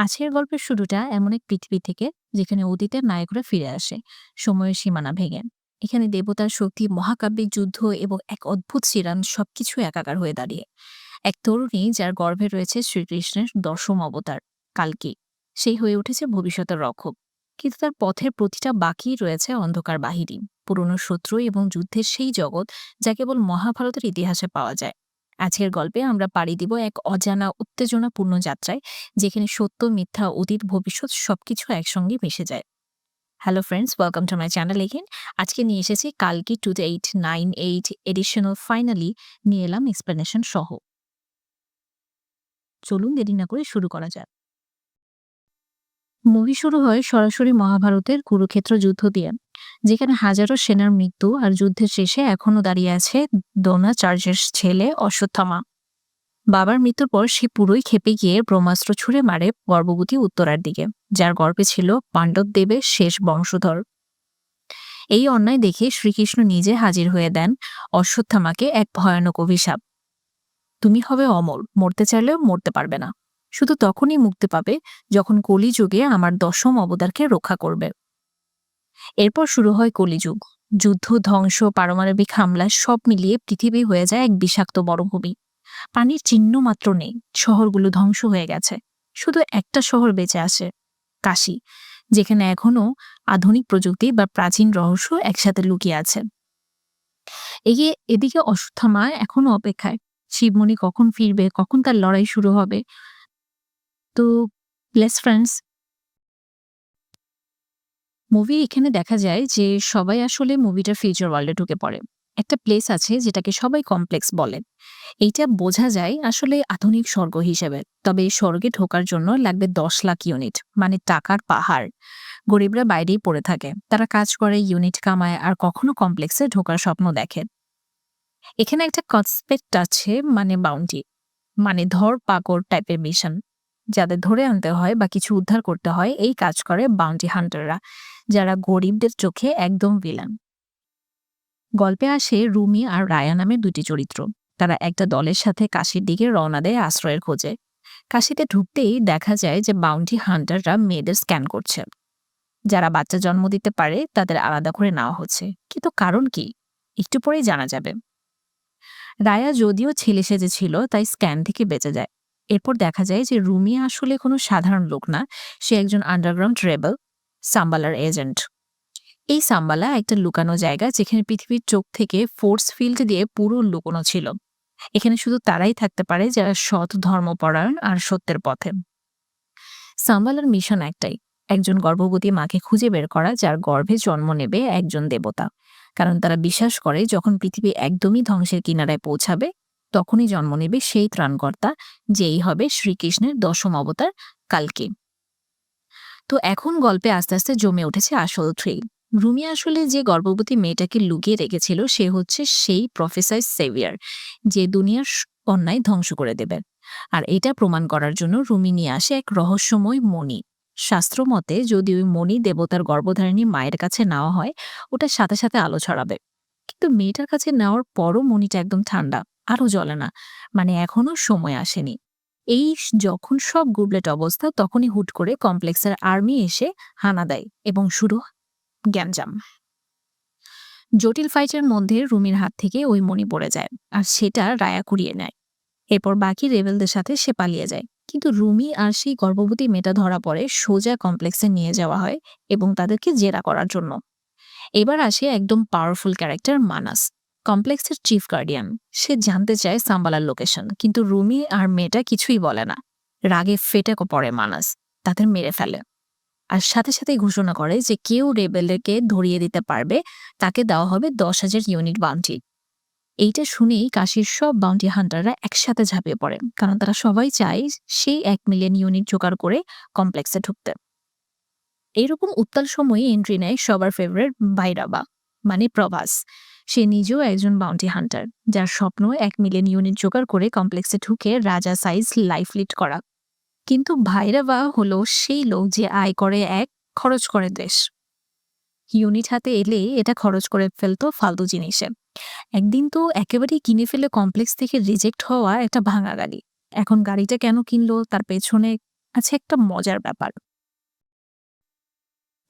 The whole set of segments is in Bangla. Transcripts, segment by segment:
আজকের গল্পের শুরুটা এমন এক পৃথিবী থেকে যেখানে অতীতের নায়করা ফিরে আসে, সময়ের সীমানা ভেঙে। এখানে দেবতার শক্তি, মহাকাব্যিক যুদ্ধ এবং এক অদ্ভুত শিরান সবকিছু একাকার হয়ে দাঁড়িয়ে। এক তরুণী যার গর্ভে রয়েছে শ্রীকৃষ্ণের দশম অবতার, কালকি। সেই হয়ে উঠেছে ভবিষ্যতের রক্ষক। কিন্তু তার পথের প্রতিটা বাকি রয়েছে অন্ধকার বাহিনী, পুরনো শত্রু এবং যুদ্ধের সেই জগৎ যা কেবল মহাভারতের ইতিহাসে পাওয়া যায়। আজকের গল্পে আমরা পাড়ি দিব এক অজানা উত্তেজনাপূর্ণ যাত্রায়, যেখানে সত্য, মিথ্যা, অতীত, ভবিষ্যৎ সবকিছু একসঙ্গে মিশে যায়। Hello friends welcome to my channel again আজকে নিয়ে এসেছি কালকি two eight nine eight additional finally নিয়ে এলাম এক্সপ্লেনেশন সহ। চলুন দেরি না করে শুরু করা যাক। মুভি শুরু হয় সরাসরি মহাভারতের কুরুক্ষেত্র যুদ্ধ দিয়ে। যেখানে হাজারো সেনার মৃত্যু আর যুদ্ধের শেষে এখনও দাঁড়িয়ে আছে দ্রোণাচার্যের ছেলে অশ্বত্থামা। বাবার মৃত্যুর পর সে পুরোই খেপে গিয়ে ব্রহ্মাস্ত্র ছুঁড়ে মারে গর্ভবতী উত্তরার দিকে, যার গর্বে ছিল পাণ্ডব দেবের শেষ বংশধর। এই অন্যায় দেখে শ্রীকৃষ্ণ নিজে হাজির হয়ে দেন অশ্বত্থামাকে এক ভয়ানক অভিশাপ। তুমি হবে অমর, মরতে চাইলেও মরতে পারবে না। শুধু তখনই মুক্তি পাবে যখন কলিযুগে আমার দশম অবতারকে রক্ষা করবে। এরপর শুরু হয় কলিযুগ। যুদ্ধ, ধ্বংস, পারমাণবিক হামলা সব মিলিয়ে পৃথিবী হয়ে যায় এক বিষাক্ত মরুভূমি পানির চিহ্ন মাত্র নেই, শহরগুলো ধ্বংস হয়ে গেছে। শুধু একটা শহর বেঁচে আসে, কাশি, যেখানে এখনও আধুনিক প্রযুক্তি বা প্রাচীন রহস্য একসাথে লুকিয়ে আছে। এগিয়ে, এদিকে অশ্বত্থামা এখনও অপেক্ষায়। শিবমণি কখন ফিরবে, কখন তার লড়াই শুরু হবে? তো ব্লেস ফ্রেন্ডস মুভি এখানে দেখা যায় যে সবাই আসলে মুভিটার ফিউচার ওয়ার্ল্ডে ঢুকে পড়ে। একটা প্লেস আছে যেটাকে সবাই কমপ্লেক্স বলে। এইটা বোঝা যায় আসলে আধুনিক স্বর্গ হিসেবে। তবে এই স্বর্গে ঢোকার জন্য লাগবে দশ লাখ ইউনিট মানে টাকার পাহাড়। গরিবরা বাইরেই পড়ে থাকে। তারা কাজ করে ইউনিট কামায়, আর কখনো কমপ্লেক্সে ঢোকার স্বপ্ন দেখে। এখানে একটা কনসপেক্ট আছে মানে বাউন্টি মানে ধর পাকড় টাইপের মিশন যাদের ধরে আনতে হয় বা কিছু উদ্ধার করতে হয়, এই কাজ করে বাউন্টি হান্টাররা যারা গরিবদের চোখে একদম ভিলান গল্পে আসে রুমি আর রায়া নামে দুটি চরিত্র। তারা একটা দলের সাথে কাশির দিকে রওনা দেয় আশ্রয়ের খোঁজে। কাশিতে ঢুকতেই দেখা যায় যে বাউন্টি হান্টাররা মেয়েদের স্ক্যান করছে। যারা বাচ্চা জন্ম দিতে পারে তাদের আলাদা করে নেওয়া হচ্ছে। কিন্তু কারণ কি? একটু পরেই জানা যাবে। রায়া যদিও ছেলে সেজে ছিল, তাই স্ক্যান থেকে বেঁচে যায়। এরপর দেখা যায় যে রুমি আসলে কোনো সাধারণ লোক না। সে একজন আন্ডারগ্রাউন্ড রেবেল সাম্বালার এজেন্ট। এই সাম্বালা একটা লুকানো জায়গা যেখানে পৃথিবীর চোখ থেকে ফোর্স ফিল্ড দিয়ে পুরো লুকোনো ছিল। এখানে শুধু তারাই থাকতে পারে যারা সৎ ধর্মপরায়ণ আর সত্যের পথে। সাম্বালার মিশন একটাই। একজন গর্ভবতী মাকে খুঁজে বের করা যার গর্ভে জন্ম নেবে একজন দেবতা। কারণ তারা বিশ্বাস করে যখন পৃথিবী একদমই ধ্বংসের কিনারায় পৌঁছাবে, তখনই জন্ম নেবে সেই ত্রাণকর্তা, যেই হবে শ্রীকৃষ্ণের দশম অবতার কালকে। তো এখন গল্পে আস্তে আস্তে জমে উঠেছে আসল থ্রিল। রুমি আসলে যে গর্ভবতী মেয়েটাকে লুকিয়ে রেখেছিল, সে হচ্ছে সেই প্রফেসর সেভিয়ার, যে দুনিয়ার অন্যায় ধ্বংস করে দেবে। আর এটা প্রমাণ করার জন্য রুমি নিয়ে আসে এক রহস্যময় মণি। শাস্ত্র মতে যদি ওই মণি দেবতার গর্ভধারিণী মায়ের কাছে নেওয়া হয়, ওটা সাথে সাথে আলো ছড়াবে। কিন্তু মেয়েটার কাছে নেওয়ার পরও মণিটা একদম ঠান্ডা, আরও জ্বলে না। মানে এখনও সময় আসেনি। এই যখন সব গুবলেট অবস্থা, তখনই হুট করে কমপ্লেক্সের আর্মি এসে হানা দেয় এবং শুরু গ্যাঞ্জাম। জটিল ফাইটের মধ্যে রুমির হাত থেকে ওই মণি পড়ে যায় আর সেটা রায়া কুড়িয়ে নেয়। এরপর বাকি রেবেলদের সাথে সে পালিয়ে যায়। কিন্তু রুমি আর সেই গর্ভবতী মেয়েটা ধরা পড়ে সোজা কমপ্লেক্সে নিয়ে যাওয়া হয় এবং তাদেরকে জেরা করার জন্য। এবার আসে একদম পাওয়ারফুল ক্যারেক্টার মানাস। কমপ্লেক্সের চিফ গার্ডিয়ান, সে জানতে চায় সাম্বালার লোকেশন, কিন্তু রুমি আর মেয়েটা কিছুই বলে না। রাগে ফেটে পড়ে মানাস, তাদের মেরে ফেলে। আর সাথে সাথেই ঘোষণা করে যে কেউ রেবেলকে ধরিয়ে দিতে পারবে, তাকে দেওয়া হবে দশ হাজার ইউনিট বাউন্টি। এইটা শুনেই কাশির সব বাউন্টি হান্টাররা একসাথে ঝাঁপিয়ে পড়ে, কারণ তারা সবাই চায় সেই এক মিলিয়ন ইউনিট জোগাড় করে কমপ্লেক্সে ঢুকতে। এইরকম উত্তাল সময়ে এন্ট্রি নেয় সবার ফেভারেট ভাইরাবা মানে প্রভাস। সে নিজেও একজন বাউন্টি হান্টার যার স্বপ্ন এক মিলিয়ন ইউনিট জোগাড় করে কমপ্লেক্সে ঢুকে রাজা সাইজ লাইফ লিড করা। কিন্তু ভাইরাবা হলো সেই লোক যে আয় করে এক খরচ করে দেশ। ইউনিট হাতে এলে এটা খরচ করে ফেলতো ফালতু জিনিসে। একদিন তো একেবারেই কিনে ফেলে কমপ্লেক্স থেকে রিজেক্ট হওয়া একটা ভাঙা গাড়ি। এখন গাড়িটা কেন কিনলো, তার পেছনে আছে একটা মজার ব্যাপার।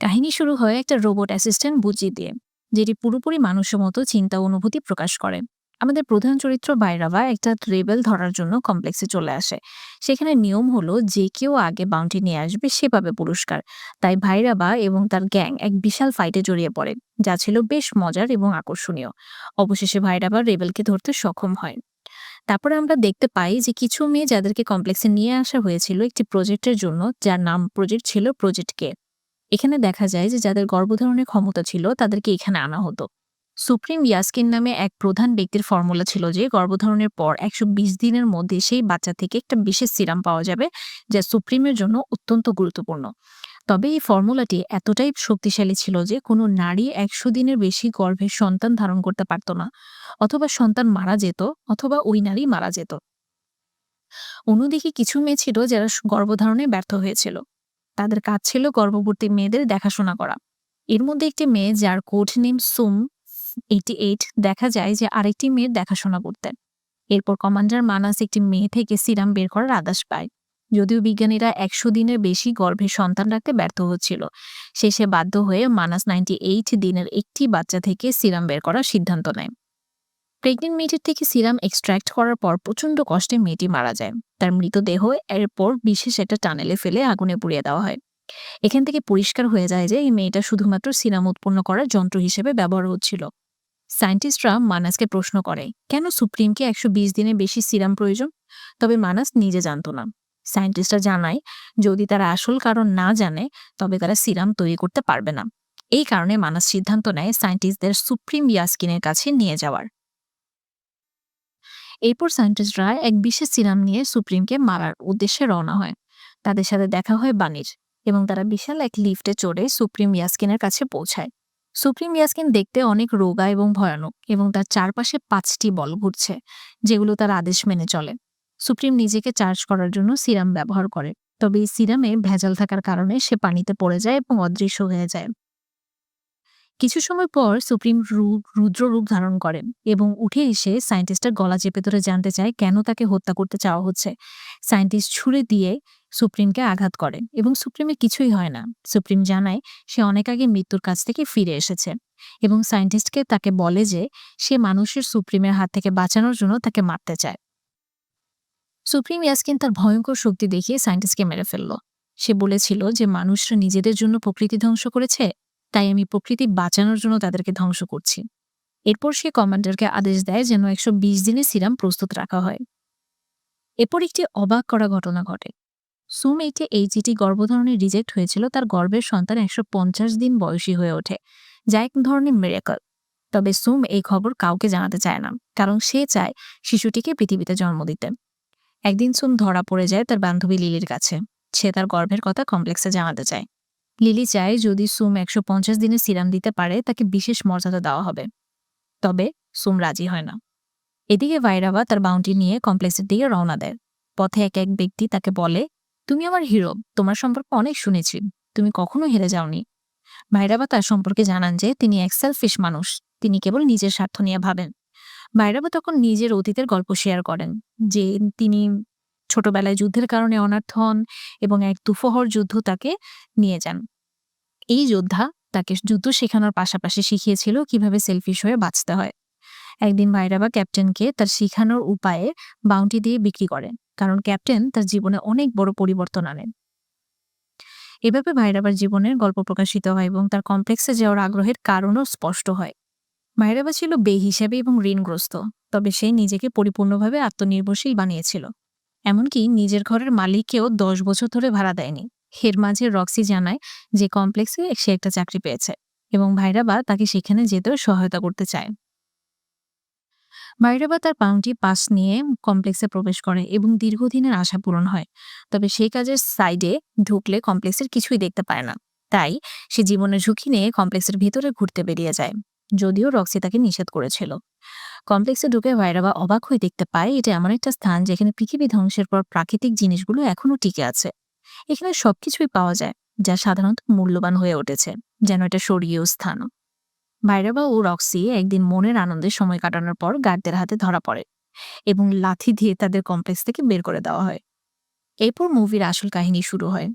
কাহিনী শুরু হয় একটা রোবট অ্যাসিস্ট্যান্ট বুঝিয়ে দিয়ে। যেটি পুরোপুরি মানুষের মতো চিন্তা অনুভূতি প্রকাশ করে। আমাদের প্রধান চরিত্র বাইরাবা একটা রেবেল ধরার জন্য কমপ্লেক্সে চলে আসে। সেখানে নিয়ম হলো যে কেউ আগে বাউন্টি নিয়ে আসবে সে পাবে পুরস্কার। তাই ভাইরাবা এবং তার গ্যাং এক বিশাল ফাইটে জড়িয়ে পড়ে, যা ছিল বেশ মজার এবং আকর্ষণীয়। অবশেষে ভাইরাবা রেবেলকে ধরতে সক্ষম হয়। তারপরে আমরা দেখতে পাই যে কিছু মেয়ে যাদেরকে কমপ্লেক্সে নিয়ে আসা হয়েছিল একটি প্রজেক্টের জন্য, যার নাম প্রজেক্ট ছিল প্রজেক্ট কে এখানে দেখা যায় যে, যাদের গর্ভধারণের ক্ষমতা ছিল, তাদেরকে এখানে আনা হতো। সুপ্রিম ইয়াস্কিন নামে এক প্রধান ব্যক্তির ফর্মুলা ছিল যে, গর্ভধারণের পর একশো বিশ দিনের মধ্যে সেই বাচ্চা থেকে একটা বিশেষ সিরাম পাওয়া যাবে, যা সুপ্রিমের জন্য অত্যন্ত গুরুত্বপূর্ণ। তবে এই ফর্মুলাটি এতটাই শক্তিশালী ছিল যে, কোনো নারী একশো দিনের বেশি গর্ভে সন্তান ধারণ করতে পারত না, অথবা সন্তান মারা যেত, অথবা ওই নারী মারা যেত। অন্যদিকে কিছু মেয়ে ছিল যারা গর্ভধারণে ব্যর্থ হয়েছিল। তাদের কাজ ছিল গর্ভবতী মেয়েদের দেখাশোনা করা। এর মধ্যে একটি মেয়ে যার কোড নেম সুম এইটি এইট দেখা যায় যে আরেকটি মেয়ের দেখাশোনা করতেন এরপর কমান্ডার মানাস একটি মেয়ে থেকে সিরাম বের করার আদেশ পায়। যদিও বিজ্ঞানীরা একশো দিনের বেশি গর্ভে সন্তান রাখতে ব্যর্থ হচ্ছিল। শেষে বাধ্য হয়ে মানাস নাইনটি এইট দিনের একটি বাচ্চা থেকে সিরাম বের করার সিদ্ধান্ত নেয়। প্রেগনেন্ট মেয়েটির থেকে সিরাম এক্সট্র্যাক্ট করার পর প্রচণ্ড কষ্টে মেয়েটি মারা যায়। তার মৃতদেহ এরপর বিশেষ একটা টানেলে ফেলে আগুনে পুড়িয়ে দেওয়া হয়। এখান থেকে পরিষ্কার হয়ে যায় যে এই মেয়েটা শুধুমাত্র সিরাম উৎপন্ন করার যন্ত্র হিসেবে ব্যবহার হচ্ছিল। সায়েন্টিস্টরা মানাসকে প্রশ্ন করে, কেন সুপ্রিমকে একশো দিনের বেশি সিরাম প্রয়োজন? তবে মানাস নিজে জানত না। সায়েন্টিস্টরা জানায়, যদি তারা আসল কারণ না জানে, তবে তারা সিরাম তৈরি করতে পারবে না। এই কারণে মানাস সিদ্ধান্ত নেয় সায়েন্টিস্টদের সুপ্রিম ইয়াস্কিনের কাছে নিয়ে যাওয়ার। এরপর সায়েন্টিস্টরা এক বিশেষ সিরাম নিয়ে সুপ্রিমকে মারার উদ্দেশ্যে রওনা হয়। তাদের সাথে দেখা হয় বাণীর এবং তারা বিশাল এক লিফটে চড়ে সুপ্রিম ইয়াস্কিনের কাছে পৌঁছায়। সুপ্রিম ইয়াস্কিন দেখতে অনেক রোগা এবং ভয়ানক এবং তার চারপাশে পাঁচটি বল ঘুরছে, যেগুলো তার আদেশ মেনে চলে। সুপ্রিম নিজেকে চার্জ করার জন্য সিরাম ব্যবহার করে, তবে এই সিরামে ভেজাল থাকার কারণে সে পানিতে পড়ে যায় এবং অদৃশ্য হয়ে যায়। কিছু সময় পর সুপ্রিম রুদ্র রূপ ধারণ করেন এবং উঠে এসে সায়েন্টিস্টের গলা চেপে ধরে জানতে চায় কেন তাকে হত্যা করতে চাওয়া হচ্ছে। সায়েন্টিস্ট ছুড়ে দিয়ে সুপ্রিমকে আঘাত করেন এবং সুপ্রিমের কিছুই হয় না। সুপ্রিম জানায় সে অনেক আগে মৃত্যুর কাছ থেকে ফিরে এসেছে এবং সায়েন্টিস্টকে তাকে বলে যে সে মানুষের সুপ্রিমের হাত থেকে বাঁচানোর জন্য তাকে মারতে চায়। সুপ্রিম ইয়াসকিন তার ভয়ঙ্কর শক্তি দেখিয়ে সায়েন্টিস্টকে মেরে ফেলল। সে বলেছিল যে মানুষরা নিজেদের জন্য প্রকৃতি ধ্বংস করেছে। তাই আমি প্রকৃতি বাঁচানোর জন্য তাদেরকে ধ্বংস করছি। এরপর সে কমান্ডারকে আদেশ দেয় যেন একশো বিশ দিনের সিরাম প্রস্তুত রাখা হয়। এরপর একটি অবাক করা ঘটনা ঘটে। সুম এইটে এই চিঠি গর্ভধারণে রিজেক্ট হয়েছিল, তার গর্ভের সন্তান একশো পঞ্চাশ দিন বয়সী হয়ে ওঠে, যা এক ধরনের মেরেকল তবে সুম এই খবর কাউকে জানাতে চায় না, কারণ সে চায় শিশুটিকে পৃথিবীতে জন্ম দিতে। একদিন সুম ধরা পড়ে যায় তার বান্ধবী লিলির কাছে। সে তার গর্ভের কথা কমপ্লেক্সে জানাতে চায়। লিলি চায় যদি সুম একশো পঞ্চাশ দিনের সিরাম দিতে পারে, তাকে বিশেষ মর্যাদা দেওয়া হবে। তবে সুম রাজি হয় না। এদিকে ভাইরাবা তার বাউন্টি নিয়ে কমপ্লেক্সের দিকে রওনা দেয়। পথে এক এক ব্যক্তি তাকে বলে, তুমি আমার হিরো তোমার সম্পর্কে অনেক শুনেছি। তুমি কখনো হেরে যাওনি। ভাইরাবা তার সম্পর্কে জানান যে তিনি এক সেলফিশ মানুষ। তিনি কেবল নিজের স্বার্থ নিয়ে ভাবেন। ভাইরাবা তখন নিজের অতীতের গল্প শেয়ার করেন, যে তিনি ছোটবেলায় যুদ্ধের কারণে অনার্থ হন এবং এক দুফহর যুদ্ধ তাকে নিয়ে যান। এই যোদ্ধা তাকে যুদ্ধ শেখানোর পাশাপাশি শিখিয়েছিল কীভাবে সেলফিশ হয়ে বাঁচতে হয়। একদিন ভাইরাবা ক্যাপ্টেনকে তার শিখানোর উপায়ে বাউন্টি দিয়ে বিক্রি করেন, কারণ ক্যাপ্টেন তার জীবনে অনেক বড় পরিবর্তন আনেন। এভাবে ভাইরাবার জীবনের গল্প প্রকাশিত হয় এবং তার কমপ্লেক্সে যাওয়ার আগ্রহের কারণও স্পষ্ট হয়। ভাইরাবা ছিল বে হিসেবে এবং ঋণগ্রস্ত, তবে সে নিজেকে পরিপূর্ণভাবে আত্মনির্ভরশীল বানিয়েছিল। এমনকি নিজের ঘরের মালিককেও দশ বছর ধরে ভাড়া দেয়নি। এর মাঝে রক্সি জানায় যে কমপ্লেক্সে সে একটা চাকরি পেয়েছে এবং ভাইরাবা তাকে সেখানে যেতেও সহায়তা করতে চায়। ভাইরাবা তার পাউন্টি পাস নিয়ে কমপ্লেক্সে প্রবেশ করে এবং দীর্ঘদিনের আশা পূরণ হয়, তবে সেই কাজের সাইডে ঢুকলে কমপ্লেক্সের কিছুই দেখতে পায় না। তাই সে জীবনের ঝুঁকি নিয়ে কমপ্লেক্সের ভিতরে ঘুরতে বেরিয়ে যায়, যদিও রক্সি তাকে নিষেধ করেছিল। কমপ্লেক্সে ঢুকে ভাইরাবা অবাক হয়ে দেখতে পায় এটা এমন একটা স্থান যেখানে পৃথিবী ধ্বংসের পর প্রাকৃতিক জিনিসগুলো এখনও টিকে আছে। এখানে সবকিছুই পাওয়া যায়, যা সাধারণত মূল্যবান হয়ে উঠেছে, যেন এটা স্বর্গীয় স্থান ভাইরাবা ও রক্সি একদিন মনের আনন্দে সময় কাটানোর পর গার্ডদের হাতে ধরা পড়ে এবং লাথি দিয়ে তাদের কমপ্লেক্স থেকে বের করে দেওয়া হয়। এরপর মুভির আসল কাহিনী শুরু হয়।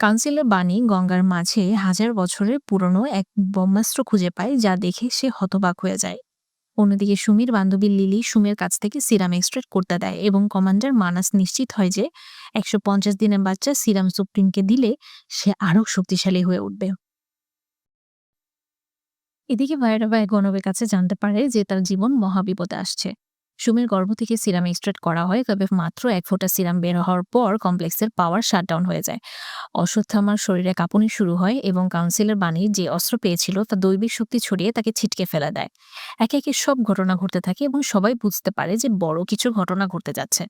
কাউন্সিলর বাণী গঙ্গার মাঝে হাজার বছরের পুরনো এক ব্রহ্মাস্ত্র খুঁজে পায় যা দেখে সে হতবাক হয়ে যায়। অন্যদিকে সুমির বান্ধবী লিলি সুমের কাছ থেকে সিরাম এক্সট্রেট করতে দেয় এবং কমান্ডার মানাস নিশ্চিত হয় যে একশো পঞ্চাশ দিনের বাচ্চা সিরাম সুপ্রিমকে দিলে সে আরও শক্তিশালী হয়ে উঠবে। এদিকে ভাইরাবা ভাই গণবের কাছে জানতে পারে যে তার জীবন মহাবিপদে আসছে। সুমির গর্ভ থেকে সিরাম এক্সট্রাক্ট করা হয়, তবে মাত্র এক ফোঁটা সিরাম বের হওয়ার পর কমপ্লেক্সের পাওয়ার শাটডাউন হয়ে যায়। অশ্বত্থামার শরীরে কাঁপুনি শুরু হয় এবং কাউন্সিলর বাণী যে অস্ত্র পেয়েছিল তা দৈবিক শক্তি ছড়িয়ে তাকে ছিটকে ফেলে দেয়। একে একে সব ঘটনা ঘটতে থাকে এবং সবাই বুঝতে পারে যে বড় কিছু ঘটনা ঘটতে যাচ্ছে।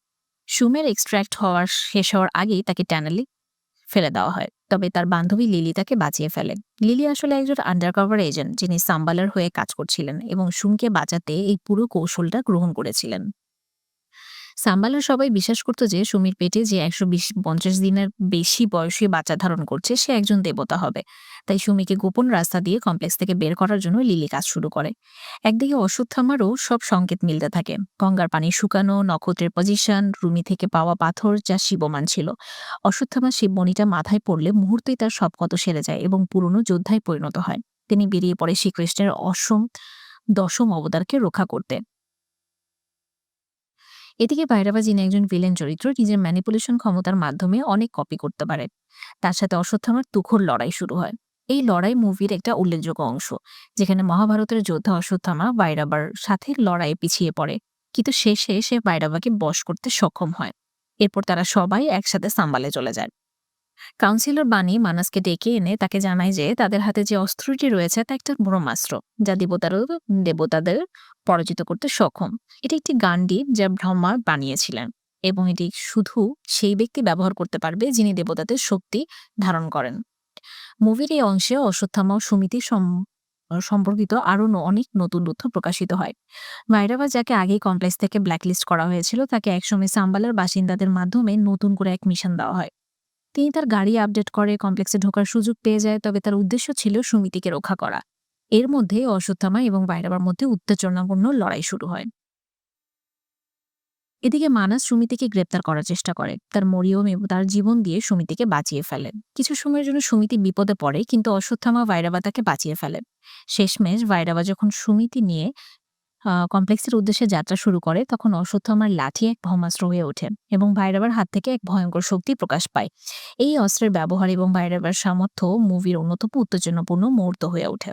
সুমের এক্সট্র্যাক্ট হওয়ার, শেষ হওয়ার আগেই তাকে ট্যানেলে ফেলে দেওয়া হয়। তবে তার বান্ধবী লিলি তাকে বাঁচিয়ে ফেলে। লিলি আসলে একজন আন্ডারকভার এজেন্ট যিনি সাম্বালার হয়ে কাজ করছিলেন এবং সুমকে বাঁচাতে এই পুরো কৌশলটা গ্রহণ করেছিলেন। সাম্বালার সবাই বিশ্বাস করতো যে সুমির পেটে যে একশো বিশ, পঞ্চাশ দিনের বেশি বয়সী বাচ্চা ধারণ করছে, সে একজন দেবতা হবে। তাই সুমিকে গোপন রাস্তা দিয়ে কমপ্লেক্স থেকে বের করার জন্য লিলি কাজ শুরু করে। একদিকে অশ্বত্থামারও সব সংকেত মিলতে থাকে। গঙ্গার পানি শুকানো, নক্ষত্রের পজিশন রুমি থেকে পাওয়া পাথর যা শিবমান ছিল। অশ্বত্থামা শিবমণিটা মাথায় পড়লে মুহূর্তেই তার সব কত সেরে যায় এবং পুরনো যোদ্ধায় পরিণত হয়। তিনি বেরিয়ে পড়ে শ্রীকৃষ্ণের অসম, দশম অবতারকে রক্ষা করতে। এদিকে বাইরাবা যিনি একজন ভিলেন চরিত্র নিজের ম্যানিপুলেশন ক্ষমতার মাধ্যমে অনেক কপি করতে পারে। তার সাথে অশ্বত্থামার তুখোর লড়াই শুরু হয়। এই লড়াই মুভির একটা উল্লেখযোগ্য অংশ, যেখানে মহাভারতের যোদ্ধা অশ্বত্থামা বাইরাবার সাথে লড়াইয়ে পিছিয়ে পড়ে, কিন্তু শেষে সে বাইরাবাকে বশ করতে সক্ষম হয়। এরপর তারা সবাই একসাথে সাম্বালে চলে যায়। কাউন্সিলর বাণী মানাসকে ডেকে এনে তাকে জানায় যে তাদের হাতে যে অস্ত্রটি রয়েছে তা একটা ব্রহ্মাস্ত্র, যা দেবতার দেবতাদের পরাজিত করতে সক্ষম। এটি একটি গান্ডি যা ব্রহ্মা বানিয়েছিলেন এবং এটি শুধু সেই ব্যক্তি ব্যবহার করতে পারবে যিনি দেবতাদের শক্তি ধারণ করেন। মুভির এই অংশে অশ্বত্থামা সুমিতি সম- সম্পর্কিত আরও অনেক নতুন তথ্য প্রকাশিত হয়। মাইরাবা যাকে আগেই কমপ্লেক্স থেকে ব্ল্যাকলিস্ট করা হয়েছিল, তাকে একসময় সাম্বালার বাসিন্দাদের মাধ্যমে নতুন করে এক মিশন দেওয়া হয়। তিনি তার গাড়ি আপডেট করে, কমপ্লেক্সে ঢোকার সুযোগ পেয়ে যায়, তবে তার উদ্দেশ্য ছিল সুমিতিকে রক্ষা করা। এর মধ্যে অশ্বত্থামা এবং বাইরাবার মধ্যে উত্তেজনাপূর্ণ লড়াই শুরু হয়। এদিকে মানাস সুমিতিকে গ্রেপ্তার করার চেষ্টা করে। তার মরিয়ম এবং তার জীবন দিয়ে সুমিতিকে বাঁচিয়ে ফেলেন কিছু সময়ের জন্য সুমিতি বিপদে পড়ে, কিন্তু অশ্বত্থামা ভাইরাবা তাকে বাঁচিয়ে ফেলেন শেষমেশ ভাইরাবা যখন সুমিতি নিয়ে কমপ্লেক্সের উদ্দেশ্যে যাত্রা শুরু করে, তখন অশ্বত্থামার লাঠি এক ভমাস্ত্র হয়ে ওঠে এবং ভাইরাবার হাত থেকে এক ভয়ঙ্কর শক্তি প্রকাশ পায়। এই অস্ত্রের ব্যবহার এবং ভাইরাবার সামর্থ্য মুভির অন্যতম উত্তেজনাপূর্ণ মুহূর্ত হয়ে ওঠে।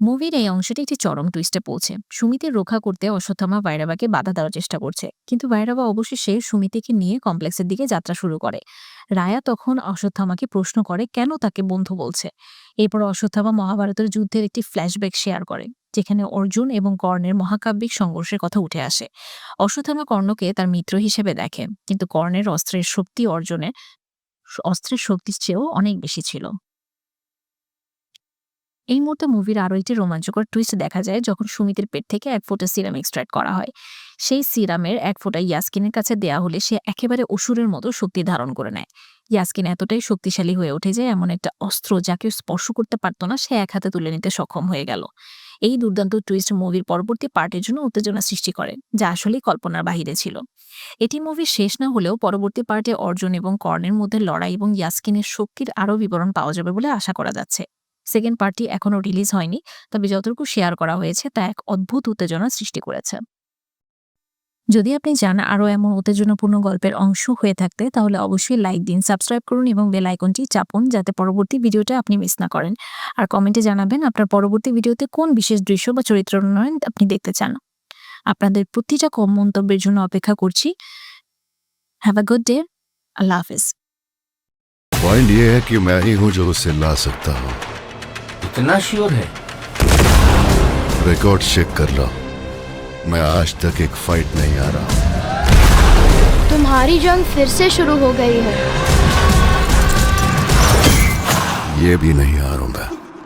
মুভির এই অংশটি একটি চরম টুইস্টে পৌঁছে সুমিতির রক্ষা করতে অশ্বত্থামা ভাইরাবাকে বাধা দেওয়ার চেষ্টা করছে। কিন্তু ভাইরাবা অবশেষে সুমিতিকে নিয়ে কমপ্লেক্সের দিকে যাত্রা শুরু করে। রায়া তখন অশ্বত্থামাকে প্রশ্ন করে, কেন তাকে বন্ধু বলছে? এরপর অশ্বত্থামা মহাভারতের যুদ্ধের একটি ফ্ল্যাশব্যাক শেয়ার করে, যেখানে অর্জুন এবং কর্ণের মহাকাব্যিক সংঘর্ষের কথা উঠে আসে। অশ্বত্থামা কর্ণকে তার মিত্র হিসেবে দেখে, কিন্তু কর্ণের অস্ত্রের শক্তি অর্জনে অস্ত্রের শক্তির চেয়েও অনেক বেশি ছিল। এই মুহূর্তে মুভির আরও একটি রোমাঞ্চকর টুইস্ট দেখা যায় যখন সুমিতের পেট থেকে এক ফোঁটা সিরাম এক্সট্রাক্ট করা হয়। সেই সিরামের এক ফোঁটা ইয়াসকিনের কাছে দেয়া হলে সে একেবারে অসুরের মতো শক্তি ধারণ করে নেয়। ইয়াসকিন এতটাই শক্তিশালী হয়ে ওঠে যে এমন একটা অস্ত্র যাকে স্পর্শ করতে পারতো না, সে এক হাতে তুলে নিতে সক্ষম হয়ে গেল। এই দুর্দান্ত টুইস্ট মুভির পরবর্তী পার্টের জন্য উত্তেজনা সৃষ্টি করে, যা আসলেই কল্পনার বাহিরে ছিল। এটি মুভি শেষ না হলেও পরবর্তী পার্টে অর্জুন এবং কর্ণের মধ্যে লড়াই এবং ইয়াসকিনের শক্তির আরও বিবরণ পাওয়া যাবে বলে আশা করা যাচ্ছে। সেকেন্ড পার্টি এখনও রিলিজ হয়নি তবে যতটুকু শেয়ার করা হয়েছে তা এক অদ্ভুত উত্তেজনা সৃষ্টি করেছে যদি আপনি চান আরও এমন উত্তেজনাপূর্ণ গল্পের অংশ হয়ে থাকতে তাহলে অবশ্যই লাইক দিন সাবস্ক্রাইব করুন এবং বেল আইকনটি চাপুন যাতে পরবর্তী ভিডিওটা আপনি মিস না করেন আর কমেন্টে জানাবেন আপনার পরবর্তী ভিডিওতে কোন বিশেষ দৃশ্য বা চরিত্র উন্নয়ন আপনি দেখতে চান আপনাদের প্রতিটা কম মন্তব্যের জন্য অপেক্ষা করছি have a good day Allah Hafiz point ये है कि मैं ही हूं जो उसे ला सकता हूं इतना श्योर है? रिकॉर्ड चेक कर लो। मैं आज तक एक फाइट नहीं आ रहा तुम्हारी जंग फिर से शुरू हो गई है। ये भी नहीं हारूँगा